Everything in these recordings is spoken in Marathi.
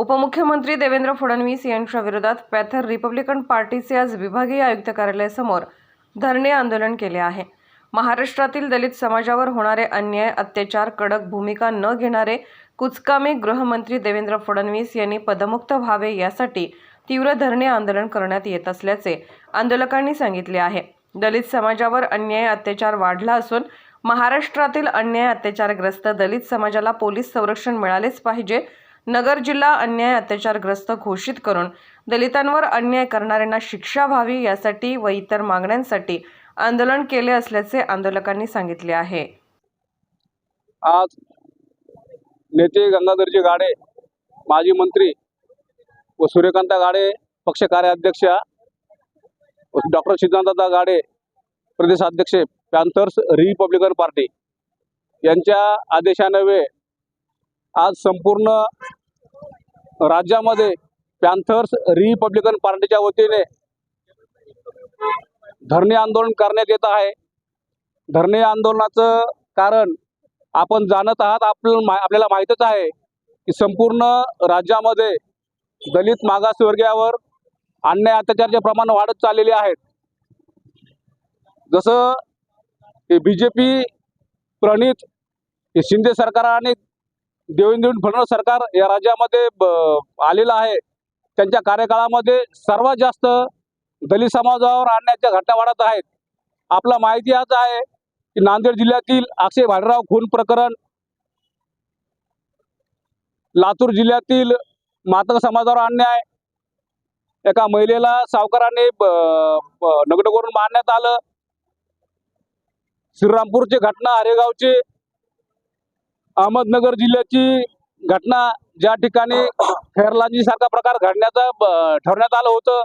उपमुख्यमंत्री देवेंद्र फडणवीस यांच्या विरोधात पॅथर रिपब्लिकन पार्टीचे आज विभागीय आयुक्त कार्यालयासमोर धरणे आंदोलन केले आहे. महाराष्ट्रातील दलित समाजावर होणारे अन्याय अत्याचार कडक भूमिका न घेणारे कुचकामी गृहमंत्री देवेंद्र फडणवीस यांनी पदमुक्त व्हावे यासाठी तीव्र धरणे आंदोलन करण्यात येत असल्याचे आंदोलकांनी सांगितले आहे. दलित समाजावर अन्याय अत्याचार वाढला असून महाराष्ट्रातील अन्याय अत्याचारग्रस्त दलित समाजाला पोलीस संरक्षण मिळालेच पाहिजे नगर जिल्हा अन्याय अत्याचारग्रस्त घोषित करून दलितांवर अन्याय करणाऱ्यांना शिक्षा व्हावी यासाठी व इतर मागण्यांसाठी आंदोलन केले असल्याचे आंदोलकांनी सांगितले आहे. आज नेते गंगाधरजी गाडे माजी मंत्री व सूर्यकांता गाडे पक्ष कार्याध्यक्ष डॉक्टर सिद्धांतदा गाडे प्रदेशाध्यक्ष पॅन्थर्स रिपब्लिकन पार्टी यांच्या आदेशानवे आज संपूर्ण राज्यामध्ये पॅन्थर्स रिपब्लिकन पार्टीच्या वतीने धरणे आंदोलन करण्यात येत आहे. धरणे आंदोलनाचं कारण आपण जाणत आहात आपलं आपल्याला माहीतच आहे की संपूर्ण राज्यामध्ये दलित मागासवर्गीयावर अन्याय अत्याचारचे प्रमाण वाढत चाललेले आहेत. जसं बी जे पी प्रणित हे शिंदे सरकार आणि देवेंद्र फडणवीस सरकार या राज्यामध्ये आलेलं आहे. त्यांच्या कार्यकाळामध्ये सर्वात जास्त दलित समाजावर आणण्याच्या घटना वाढत आहेत. आपला माहिती आज आहे की नांदेड जिल्ह्यातील अक्षय भाडराव खून प्रकरण लातूर जिल्ह्यातील मातक समाजावर अन्याय एका महिलेला सावकाराने नगड नग्न करून मारण्यात आलं. श्रीरामपूरची घटना हरेगावची अहमदनगर जिल्ह्याची घटना ज्या ठिकाणी खैरलांजी सारखा प्रकार घडण्याचं ठरण्यात ठरवण्यात आलं होतं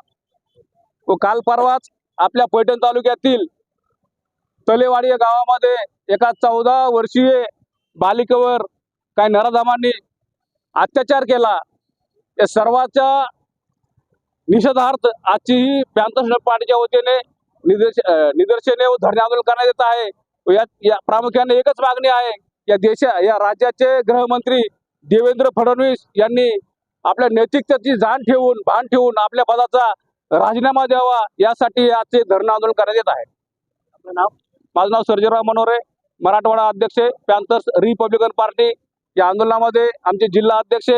व काल परवाच आपल्या पैठण तालुक्यातील तलेवाडी या गावामध्ये एका चौदा वर्षीय बालिकेवर काही नराधामांनी अत्याचार केला. या सर्वाच्या निषेधार्थ आजची ही पॅन्थर्स पार्टीच्या वतीने निदर्श निदर्शने व धरणे आंदोलन करण्यात येत आहे. या, यात या प्रामुख्याने एकच मागणी आहे. या देशा या राज्याचे गृहमंत्री देवेंद्र फडणवीस यांनी आपल्या नैतिकतेची जाण ठेवून भान ठेवून आपल्या पदाचा राजीनामा द्यावा यासाठी आजचे धरणं आंदोलन करण्यात येत आहे. माझं नाव सर्जेराव मनोरे मराठवाडा अध्यक्ष पॅन्थर्स रिपब्लिकन पार्टी. या आंदोलनामध्ये आमचे जिल्हा अध्यक्ष